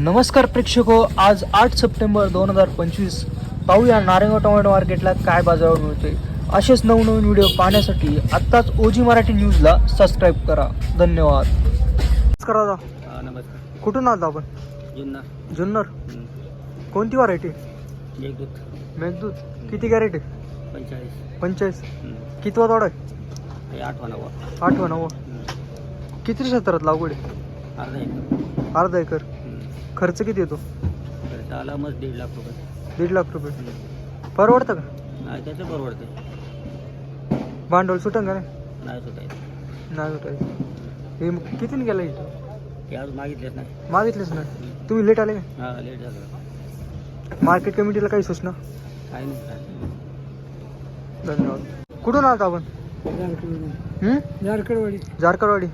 नमस्कार प्रेक्षको आज आठ सप्टेंबर दोन हजार पंचवीस. पाहूया नारेगाव टोमॅटो मार्केटला काय बाजारावर मिळतोय. असेच नवनवीन व्हिडिओ पाहण्यासाठी आत्ताच ओजी मराठी न्यूजला सबस्क्राईब करा. धन्यवाद. नमस्कार दादा. नमस्कार. कुठून आलो आपण? जुन्ना जुन्नर? कोणती व्हरायटी मेघदूत. मेघदूत. किती आहे? पंचेचाळीस. पंचेचाळीस. कितवा तोडा आहे? आठवा नवा आठवा नववा. किती क्षेत्रात लागवड आहे? अर्धा अर्धा एकर. खर्च किती येतो? खर्च आला मग दीड लाख रुपये. दीड लाख रुपये. परवडतं का? नाही त्याचं परवडते. भांडवल सुटंग का नाही? नाही सुटायचं. नाही सुटायचं. हे मग कितीने गेलं इथं? ते अजून मागितलेच नाही. मागितलेच नाही. तुम्ही लेट आले का? हा लेट झालं. मार्केट कमिटीला काही सूचना? काही नाही धन्यवाद. कुठून आलात आपण? हं? झारखडवाडी. जारकरवाडी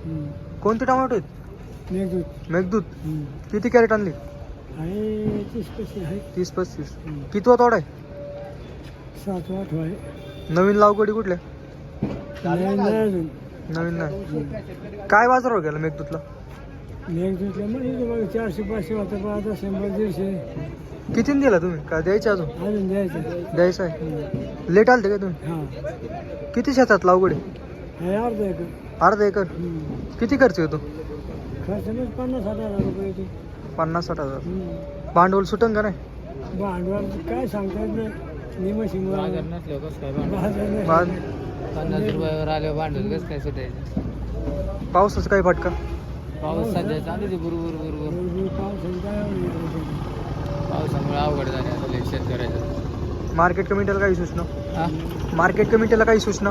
कोणते टोमॅटो आहेत? मेघदूत. मेघदूत? किती कॅरेट आणली? आहे तीस पैसे आहे तीस पस्तीस. कितवा तोडा आहे? सात आठ आहे. नवीन लावगडी कुठल्या? नाही नाही अजून. नवीन नाही. काय बाजारावर गेला मेघदूतला? मेघदूतला म्हणजे मग चारशे पाचशे होतं पण आता शंभर दीडशे. कितीने दिला तुम्ही? काय द्यायचे अजून? अजून द्यायचं. द्यायचं आहे. लेट आलते का तुम्ही? हां. किती शेतात लावगड? आहे अर्धा एकर. अर्धा एकर? किती खर्च येतो? पन्नास साठ हजार पन्नास साठ. भांडवल सुटंग का नाही? भांडवल काय सांगता येत नाही. बाजार पन्नास रुपयावर आल्यावर भांडवल कसं काय सुटायचं पावसाचा काही फटका? पाऊस सध्या चालू आहे बरोबर बरोबर काय? पावसामुळे अवघड झाले आता शेतकऱ्याचं मार्केट कमिटीला काही सूचना? हा? मार्केट कमिटीला काही सूचना?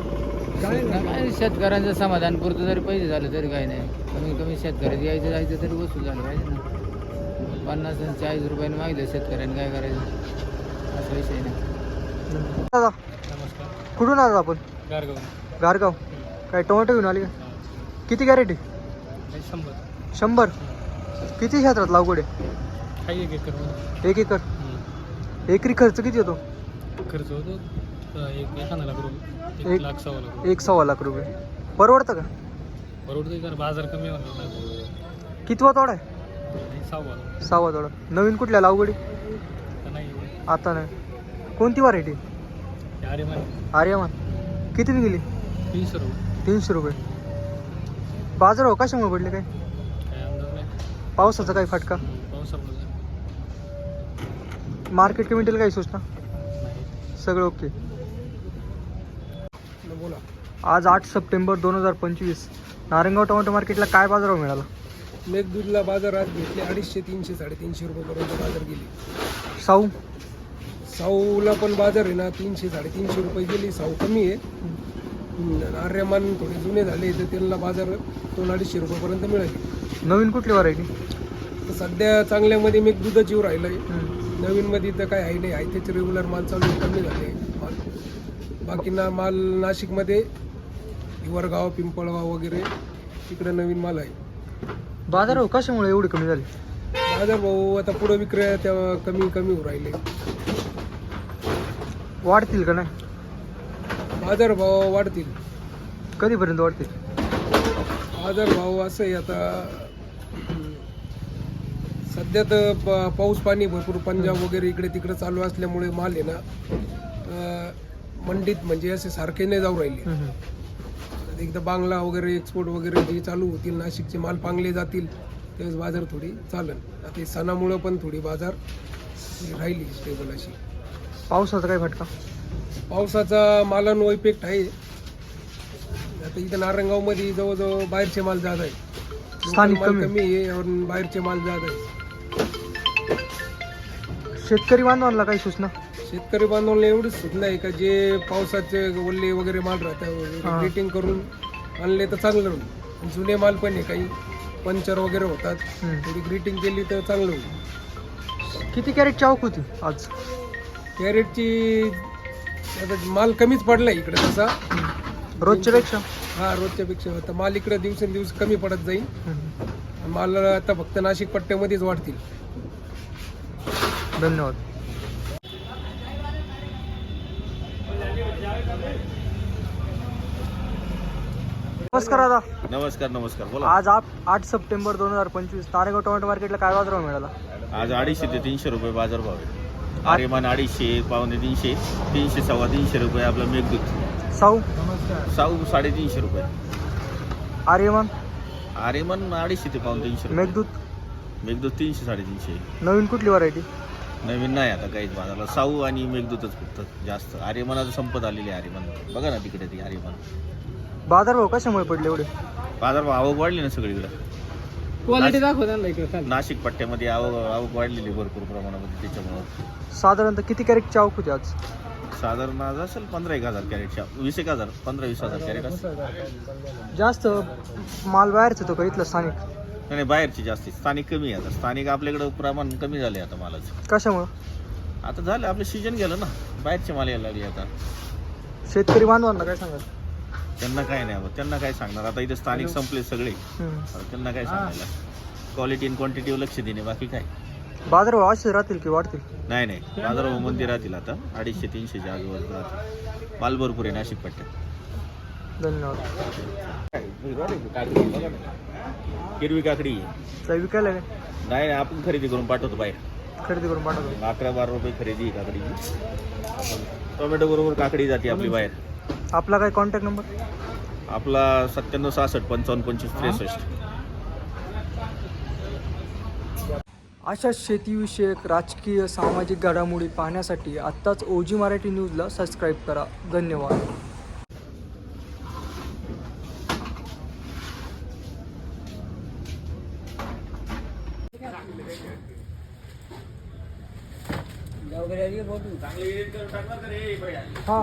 काय शेतकऱ्यांचं समाधान पुरतं जरी पैसे झालं तरी काही नाही. कमी कमी शेतकऱ्याचं यायचं जायचं तरी वसूल झालं पाहिजे ना. पन्नास आणि चाळीस रुपयाने मागितलं शेतकऱ्यांनी काय करायचं? असा विषय नाही. दादा नमस्कार. कुठून आलात आपण? गारगाव. गारगाव. काय टोमॅटो घेऊन आली का? किती कॅरेट आहे? शंभर. शंभर? किती क्षेत्रात लागवड आहे? एक एकर. एक एकर. एकरी खर्च किती येतो खर्च होतो एक एखादा लाख रुपये एक- लाख सव्वा लाख एक सव्वा लाख रुपये. परवडतं का? परवडते जर बाजार कमी होणार कितवा तोडा आहे? सव्वा सहावा तोडा. नवीन कुठल्या? तर नाही. आता नाही. कोणती व्हरायटी अरे आर्यमान. कितीने गेली तीनशे रुपये. तीनशे रुपये. बाजार हो कशामुळे पडले काय? काय अंदाज नाही. पावसाचा काही फटका? मार्केट कमिटीला काही सूचना? नाही. सगळं ओके बोला. आज आठ सप्टेंबर दोन हजार पंचवीस. नारंगाव टोमॅटो मार्केटला काय बाजारावर मिळाला? मेघदूतला बाजार आज भेटले अडीचशे तीनशे साडेतीनशे रुपयेपर्यंत बाजार गेली. साऊ? साऊला पण बाजार आहे ना तीनशे साडेतीनशे रुपये गेली. साऊ कमी आहे. हम्म, आर्यमान थोडे जुने झाले तर त्यांना बाजार दोन अडीचशे रुपयेपर्यंत मिळाले. नवीन कुठली व्हरायटी तर सध्या चांगल्यामध्ये मेघदूतच येऊ राहिलं आहे नवीनमध्ये तर काय आहे नाही आहे त्याचे रेग्युलर माल चालू आहे, कमी झाले. माल बाकी ना माल नाशिकमध्ये हिवरगाव पिंपळगाव वगैरे तिकडे नवीन माल आहे. बाजार हो कशामुळे एवढी कमी झाली? बाजार भाऊ आता पुढं विक्रय त्या कमी कमी होऊ राहिले. वाढतील का नाही? बाजार भाव वाढतील. कधीपर्यंत वाढतील? बाजार भाव असं आहे आता हम्म, सध्या तर प- पाऊस पाणी भरपूर पंजाब वगैरे इकडे तिकडे चालू असल्यामुळे माल आहे ना अं, मंडीत म्हणजे असे सारखे नाही जाऊ राहिले. एकदा बांगला वगैरे एक्सपोर्ट वगैरे जे चालू होतील नाशिकचे माल पांगले जातील त्यावेळेस बाजार थोडी चालन. आता हे सणामुळं पण थोडी बाजार राहिली स्टेबल अशी. पावसाचा काही फटका? पावसाचा मालांवर इफेक्ट आहे. आता इथं नारंगावमध्ये जवळजवळ बाहेरचे माल जात आहे स्थानिक माल कमी. कमी आहे आणि बाहेरचे माल जात आहे शेतकरी बांधवांना काही सूचना? शेतकरी बांधवांना एवढीच सूचना आहे का जे पावसाचे ओल्ले वगैरे माल. राहतात ग्रीटिंग करून आणले तर चांगलं होईल. जुने माल पण आहे काही पंचर वगैरे होतात. थोडी ग्रीटिंग केली तर चांगलं होईल. किती कॅरेट चावक होती आज? कॅरेटची आता माल कमीच पडला इकडे तसा. रोजच्या पेक्षा हा रोजच्या पेक्षा आता माल इकडे दिवसेंदिवस कमी पडत जाईल. माल आता फक्त नाशिक पट्ट्यामध्येच वाढतील. धन्यवाद. नमस्कार दादा. नमस्कार नमस्कार. बोला. आज आठ आठ सप्टेंबर दोन हजार पंचवीस. तारेगाव टोमॅटो मार्केटला काय बाजारावर मिळाला? आज अडीचशे ते तीनशे रुपये बाजारभाव आहे. आरेमान अडीचशे पावणे तीनशे तीनशे सव्वा तीनशे रुपये आपलं मेघदूत. साऊ? साऊ साडेतीनशे रुपये. आर्यमान? आरेमान अडीचशे ते पावणे तीनशे रुपये. मेघदूत? मेघदूत तीनशे साडेतीनशे. नवीन कुठली व्हरायटी नवीन नाही आता काहीच बाजारला. साऊ आणि मेघदूतच फक्त जास्त. आर्यमानाचं संपत आलेली आहे आर्यमान. बघा ना तिकडे ती आर्यमान. बाजारभाव कशामुळे पडले एवढे? बाजारभाव आवक वाढली ना सगळीकडे. क्वालिटी दाखव त्यांना इकडे नाशिक पट्ट्यामध्ये आवक आवक वाढलेली आहे भरपूर प्रमाणामध्ये त्याच्यामुळं. साधारणतः किती कॅरेटची आवक होती आज? साधारण आज असेल पंधरा एक हजार कॅरेटच्या वीस एक हजार. पंधरा वीस हजार कॅरेट असेल. जास्त माल बाहेरच येतो का इथलं स्थानिक? नाही बाहेरची जास्त. स्थानिक कमी आहे आता. स्थानिक आपल्याकडं प्रमाण कमी झाले आता मालाचं. कशामुळं? आता झालं आपलं सीजन गेलं ना. बाहेरचे माल यायला लागले आता. शेतकरी बांधवांना काय सांगाल? त्यांना काय नाही त्यांना काय सांगणार? आता इथे स्थानिक संपले सगळे. हम्म. आता त्यांना काय सांगायला? क्वालिटी आणि क्वांटिटीवर लक्ष देणे बाकी काय? बाजारभाव असेच राहतील की वाढतील? नाही नाही. बाजारभाव मंदी राहतील आता. अडीचशे तीनशेच्या आजूबाजूला राहतील. माल भरपूर आहे नाशिक पट्ट्यात धन्यवाद हिरवी काकडी. विकायला काय नाही नाही, आपण खरेदी करून पाठवतो बाहेर. खरेदी करून पाठवतो. अकरा बारा रुपये खरेदी आहे काकडीची टोमॅटो बरोबर काकडी जाते आपली बाहेर. आपला काय कॉन्टॅक्ट नंबर आपला सत्त्याण्णव सहासष्ट पंचावन्न पंचवीस त्रेसष्ट. अशा शेतीविषयक राजकीय सामाजिक घडामोडी पाहण्यासाठी आत्ताच ओजी मराठी न्यूजला सबस्क्राईब करा. धन्यवाद. हा